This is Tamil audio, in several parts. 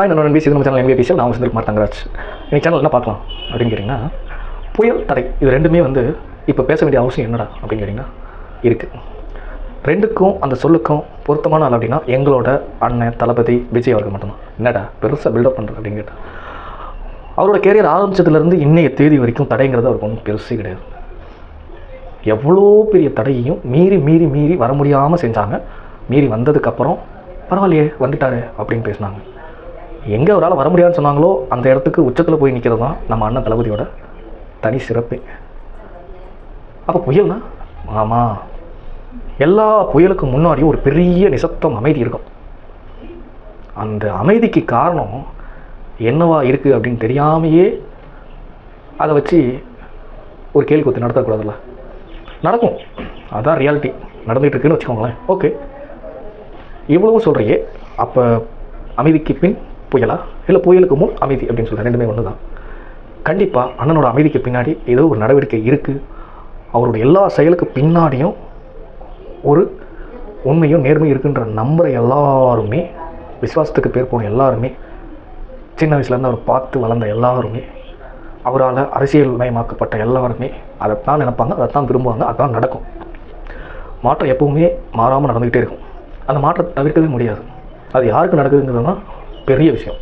ஹாய் நான் நம்பி சிதம்பரம் சேனல் எம்பி பிசியல் நான் செந்தில் குமார் தங்கராஜ். இன்னைக்கு சேனல் என்ன பார்க்கலாம் அப்படின்னு கேட்டிங்கன்னா புயல் தடை. இது ரெண்டுமே வந்து இப்போ பேச வேண்டிய அவசியம் என்னடா அப்படின்னு கேட்டிங்கன்னா இருக்குது ரெண்டுக்கும் அந்த சொல்லுக்கும் பொருத்தமான ஆள் அப்படின்னா எங்களோட அண்ணன் தளபதி விஜய் அவர்கள் மட்டும்தான். என்னடா பெருசாக பில்டப் பண்ணுறது அப்படின்னு கேட்டால் அவரோட கேரியர் ஆரம்பிச்சதுலேருந்து இன்றைய தேதி வரைக்கும் தடைங்கிறது அவருக்கு ஒன்றும் பெருசே கிடையாது. எவ்வளோ பெரிய தடையையும் மீறி மீறி மீறி வர முடியாமல் செஞ்சாங்க. மீறி வந்ததுக்கப்புறம் பரவாயில்லையே வந்துட்டாரு அப்படின்னு பேசினாங்க. எங்கே அவரால் வர முடியாதுன்னு சொன்னாங்களோ அந்த இடத்துக்கு உச்சத்தில் போய் நிற்கிறது தான் நம்ம அண்ணன் தளபதியோட தனி சிறப்பு. அப்போ புயல்னா? ஆமாம் எல்லா புயலுக்கும் முன்னாடியும் ஒரு பெரிய நிசப்தம் அமைதி இருக்கும். அந்த அமைதிக்கு காரணம் என்னவா இருக்குது அப்படின்னு தெரியாமையே அதை வச்சு ஒரு கேள்வி குத்து நடத்தக்கூடாதுல்ல? நடக்கும். அதான் ரியாலிட்டி நடந்துகிட்ருக்குன்னு வச்சுக்கோங்களேன். ஓகே இவ்வளவும் சொல்கிறியே அப்போ அமைதிக்கு பின் புயலா? இல்லை புயலுக்கு முன் அமைதி அப்படின்னு சொல்கிறேன் ரெண்டுமே ஒன்று தான் கண்டிப்பாக அண்ணனோட அமைதிக்கு பின்னாடி ஏதோ ஒரு நடவடிக்கை இருக்குது அவரோட எல்லா செயலுக்கு பின்னாடியும் ஒரு உண்மையும் நேர்மையும் இருக்குன்ற நம்புகிற எல்லாருமே விசுவாசத்துக்கு பேர் போன எல்லாருமே சின்ன வயசுலேருந்து அவர் பார்த்து வளர்ந்த எல்லாருமே அவரால் அரசியல் மயமாக்கப்பட்ட எல்லாருமே அதைத்தான் நினைப்பாங்க அதைத்தான் விரும்புவாங்க அதான் நடக்கும். மாற்றம் எப்பவுமே மாறாமல் நடந்துக்கிட்டே இருக்கும். அந்த மாற்றத்தை தவிர்க்கவே முடியாது. அது யாருக்கு நடக்குதுங்கிறது தான் பெரிய விஷயம்.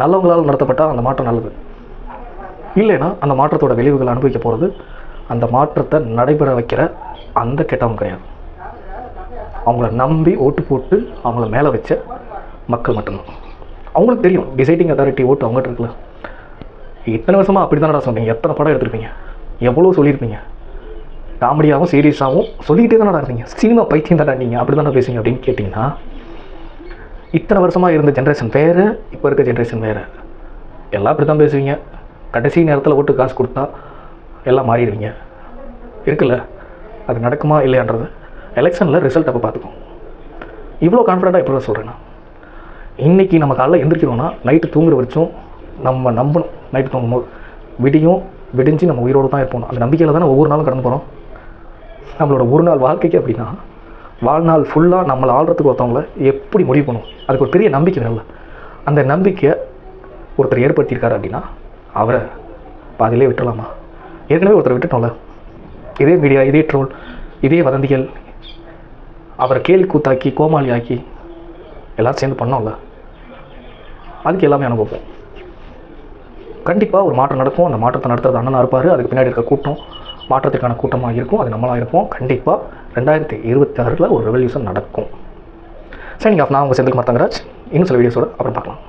நல்லவங்களால் நடத்தப்பட்டால் அந்த மாற்றம் நல்லது. இல்லைன்னா அந்த மாற்றத்தோட விளைவுகளை அனுபவிக்க போகிறது அந்த மாற்றத்தை நடைபெற வைக்கிற அந்த கெட்டவங்க கிடையாது. அவங்கள நம்பி ஓட்டு போட்டு அவங்கள மேலே வச்ச மக்கள் மட்டும்தான். அவங்களுக்கு தெரியும் டிசைடிங் அத்தாரிட்டி ஓட்டு அவங்ககிட்ட இருக்குல்ல. இத்தனை வருஷமாக அப்படி தானடா சொன்னீங்க? எத்தனை படம் எடுத்திருப்பீங்க? எவ்வளோ சொல்லியிருப்பீங்க? காமெடியாகவும் சீரியஸாகவும் சொல்லிக்கிட்டே தானடா இருந்தீங்க சினிமா பைத்தியம் தானே நீங்கள் அப்படி தானே பேசுங்க அப்படின்னு கேட்டிங்கன்னா இத்தனை வருஷமாக இருந்த ஜென்ரேஷன் வேறு இப்போ இருக்க ஜென்ரேஷன் வேறு. எல்லாம் இப்படி தான் பேசுவீங்க. கடைசி நேரத்தில் ஓட்டு காசு கொடுத்தா எல்லாம் மாறிடுவீங்க. இருக்குல்ல? அது நடக்குமா இல்லையான்றது. எலெக்ஷனில் ரிசல்ட் அப்போ பார்த்துக்கோம் இவ்வளோ கான்ஃபிடண்ட்டாக எப்படி சொல்கிறேன்னா இன்றைக்கி நம்ம காலைல எந்திரிக்கிறோன்னா நைட்டு தூங்குற வரைக்கும் நம்ம நம்பணும். நைட்டு தூங்கும்போது விடியும் விடிஞ்சு நம்ம உயிரோடு தான் இருப்போம். அந்த நம்பிக்கையில் தானே ஒவ்வொரு நாளும் கடந்து போகிறோம் நம்மளோட ஒரு நாள் வாழ்க்கைக்கு அப்படின்னா வாழ்நாள் ஃபுல்லாக நம்மளை ஆள்றதுக்கு ஒருத்தவங்கள எப்படி முடிவு பண்ணும்? அதுக்கு ஒரு பெரிய நம்பிக்கை வேணும்ல. அந்த நம்பிக்கையை ஒருத்தர் ஏற்படுத்தியிருக்காரு அப்படின்னா அவரை பாதியிலே விட்டுடலாமா? ஏற்கனவே ஒருத்தர் விட்டுட்டோம்ல. இதே மீடியா இதே ட்ரோல் இதே வதந்திகள் அவரை கேலி கூத்தாக்கி கோமாளி ஆக்கி எல்லாரும் சேர்ந்து பண்ணோம்ல. அதுக்கு எல்லாமே அனுபவம். கண்டிப்பாக ஒரு மாற்றம் நடக்கும். அந்த மாற்றத்தை நடத்துறது அண்ணனாக இருப்பார். அதுக்கு பின்னாடி இருக்க கூட்டம் மாற்றத்துக்கான கூட்டமாக இருக்கும். அது நம்மளாக இருப்போம். கண்டிப்பாக ரெண்டாயிரத்தி இருபத்தி ஆறில் ஒரு ரெவல்யூஷன் நடக்கும். சரிங்க ஆஃப் நான் உங்கள் செந்தில்குமார் தங்கராஜ் இன்னும் சில வீடியோஸோட அப்புறம் பார்க்கலாம்.